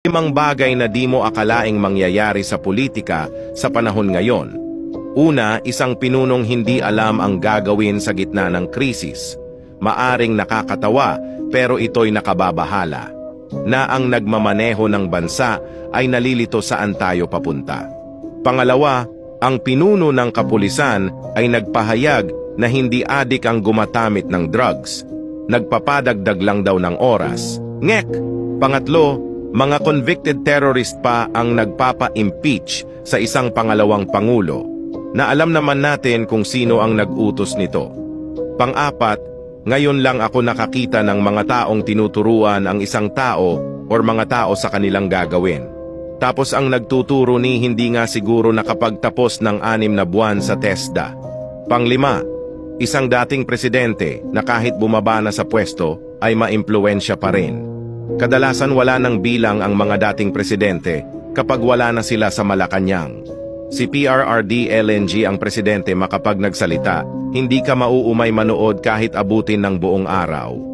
Limang bagay na di mo akalaing mangyayari sa politika sa panahon ngayon. Una, isang pinunong hindi alam ang gagawin sa gitna ng krisis. Maaring nakakatawa pero ito'y nakababahala. Na ang nagmamaneho ng bansa ay nalilito saan tayo papunta. Pangalawa, ang pinuno ng kapulisan ay nagpahayag na hindi adik ang gumatamit ng drugs. Nagpapadagdag lang daw ng oras. Ngek! Pangatlo, mga convicted terrorist pa ang nagpapa-impeach sa isang pangalawang pangulo na alam naman natin kung sino ang nag-utos nito. Pang-apat, ngayon lang ako nakakita ng mga taong tinuturuan ang isang tao or mga tao sa kanilang gagawin. Tapos ang nagtuturo ni hindi nga siguro nakapagtapos ng anim na buwan sa TESDA. Panglima, isang dating presidente na kahit bumaba na sa pwesto ay maimpluwensya pa rin. Kadalasan wala ng bilang ang mga dating presidente kapag wala na sila sa Malacanang. Si PRRD LNG ang presidente makapag nagsalita, hindi ka mauumay manood kahit abutin ng buong araw.